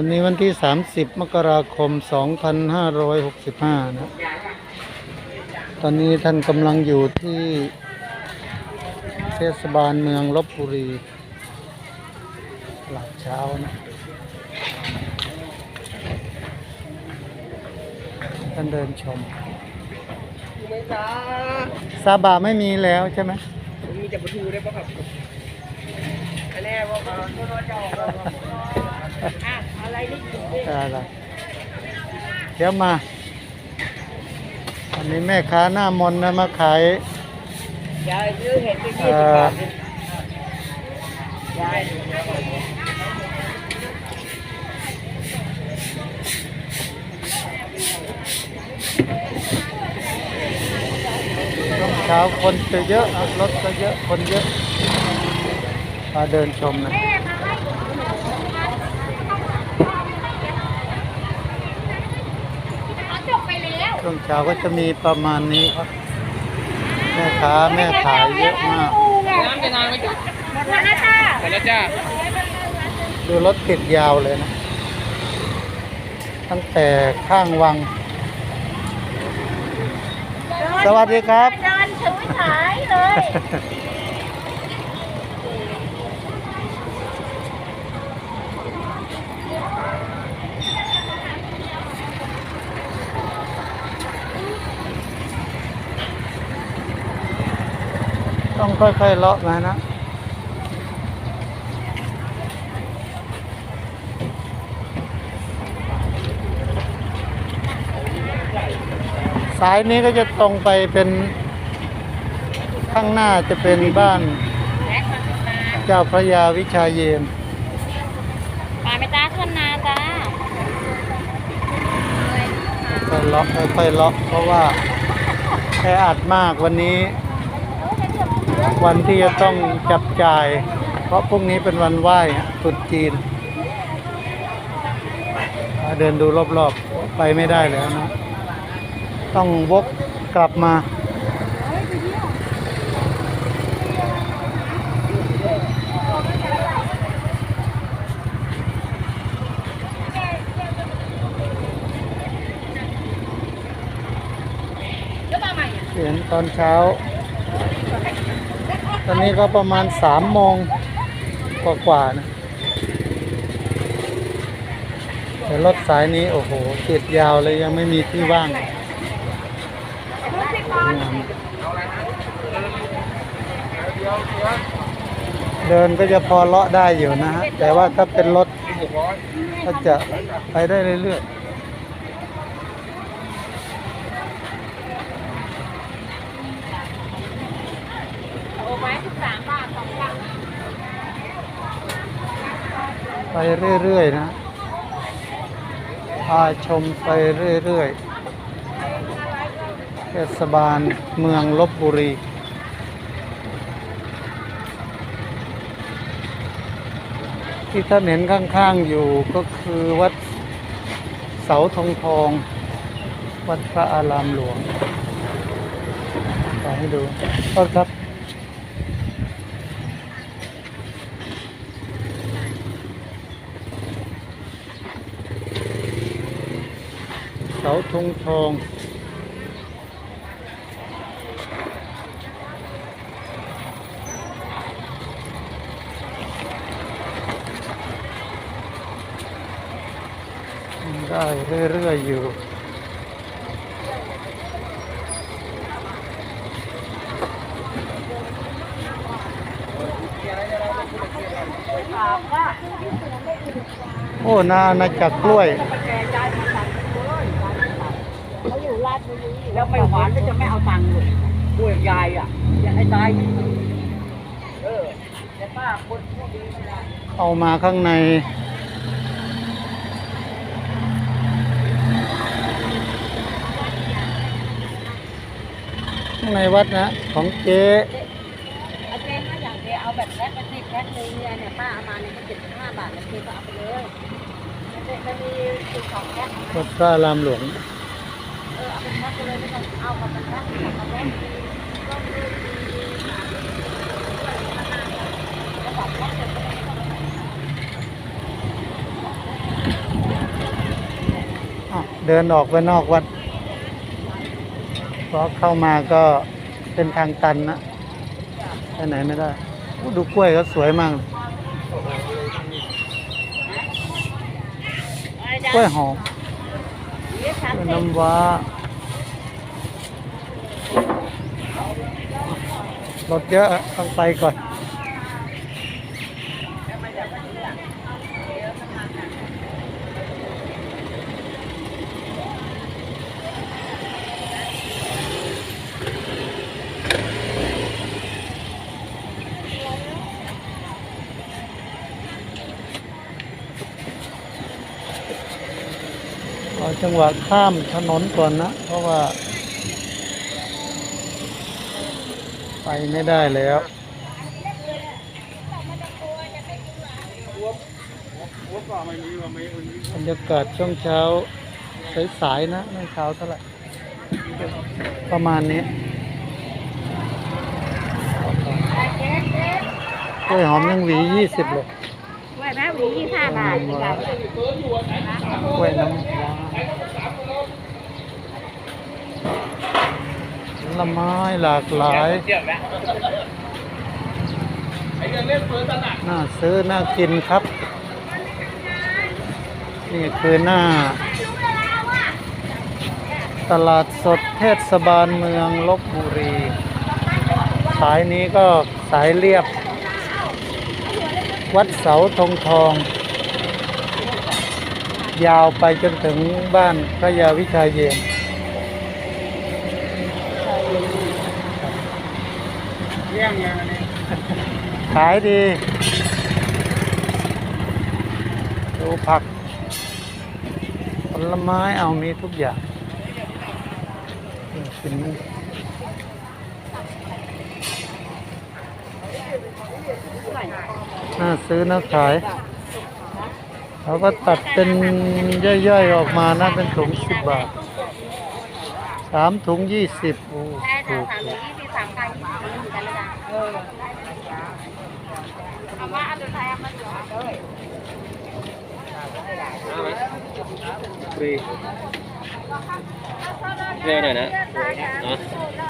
วันนี้วันที่ 30 มกราคม 2565 นะ ตอนนี้ท่านกำลังอยู่ที่เทศบาลเมืองลบบุรีหลับเช้านะ ท่านเดินชม ซาบะไม่มีแล้วใช่ไหม มีแต่ประตูได้ปะครับอันนี้ว่าเขาตัวเจ้าอะออยู่ดิ อะไรเดี๋ยวมาอันนี้แม่ค้าหน้ามนต์นะมาขายยายซื้อเห็ดไปยี่สิบบาทดิยายช่วงเช้าคนจะเยอะอะรถก็เยอะคนเยอะมาเดินชมนะ จบไปแล้ว ช่วงเช้าก็จะมีประมาณนี้ครับ แม่ค้าแม่ขายเยอะมาก น้ำจะนานไหมจ๊ะหมดแล้วนะจ้าไปแล้วจ้าดูรถติดยาวเลยนะ ตั้งแต่ข้างวัง สวัสดีครับ เดินถือฉายเลย ต้องค่อยๆเลาะมานะสายนี้ก็จะตรงไปเป็นข้างหน้าจะเป็นบ้าน เจ้าพระยาวิชาเยนปลาไม่จ้าทวนนาจ้าค่อยๆเลาะค่อยๆเลาะเพราะว่าแออัดมากวันนี้ วันที่จะต้องจับจ่าย เพราะพรุ่งนี้เป็นวันไหว้ตรุษจีนอ่าเดินดูรอบๆ ไปไม่ได้แล้วนะ ต้องวกกลับมาเห็นตอนเช้า ตอนนี้ก็ประมาณสามโมงกว่าๆนะแต่รถสายนี้ โอ้โหติดยาวเลยยังไม่มีที่ว่างเดินก็จะพอเลาะได้อยู่นะฮะ แต่ว่าถ้าเป็นรถก็จะไปได้เรื่อยๆ โอ้ไม้สิบสามบาทสองลัง ไป เรื่อยๆนะพาชมไปเรื่อยๆ เทศบาลเมืองลบบุรีที่ท่านเห็นข้างๆอยู่ก็คือวัดเสาทองทอง วัดพระอารามหลวงไปให้ดูโทษครับ เสาธงทองได้เรื่อยๆอยู่โอ้นาอาณาจักรกล้วย เขาอยู่ราชบุรี แล้วไม่หวานก็จะไม่เอาตังค์เลยกล้วยยายอะอยากให้ตายเออแต่ป้าคนพวกนี้ไม่ได้เอามาข้างใน ข้างในวัดนะ ของเจ๊โอเคถ้าอย่างเดียวเอาแบบแพ็คเป็นสิบแพ็คเลยเนี่ยเนี่ยป้าเอามาเนี่ยมันเจ็ดสิบห้าบาทแล้วเจ๊ก็เอาไปเลยมันจะมันมีสิบสองแพ็ค วัดพระอารามหลวงเออ เดินออกไปนอกวัดเพราะเข้ามาก็เป็นทางตันนะไปไหนไม่ได้ดูกล้วยก็สวยมากกล้วยหอมน้ำว้า รถเยอะต้องไปก่อนจังหวะข้ามถนนก่อนนะ เพราะว่า ไปไม่ได้แล้วบรรยากาศช่วงเช้าสายๆนะไม่เช้าเท่าไหร่ประมาณนี้กล้วยหอมยังหวียี่สิบเลยกล้วยแม่หวียี่ห้าบาทใหญ่กล้วยน้ำว้า ลไม้หลากหลายน่าซื้อน่ากินครับ นี่คือหน้า ตลาดสดเทศบาลเมืองลบบุรี สายนี้ก็สายเรียบ วัดเสาธงทอง ยาวไปจนถึงบ้านพระยาวิชาเยน ขายดี ดูผัก ผลไม้เอามีทุกอย่างกินน่าซื้อน่าขายเขาก็ตัดเป็นย่อยๆออกมานะเป็นถุงสิบบาทสามถุงยี่สิบโอ้ถูก เออเอามาอันสุดท้ายเอามาเหลือเลยฟรีเร็วหน่อยนะใช่ค่ะ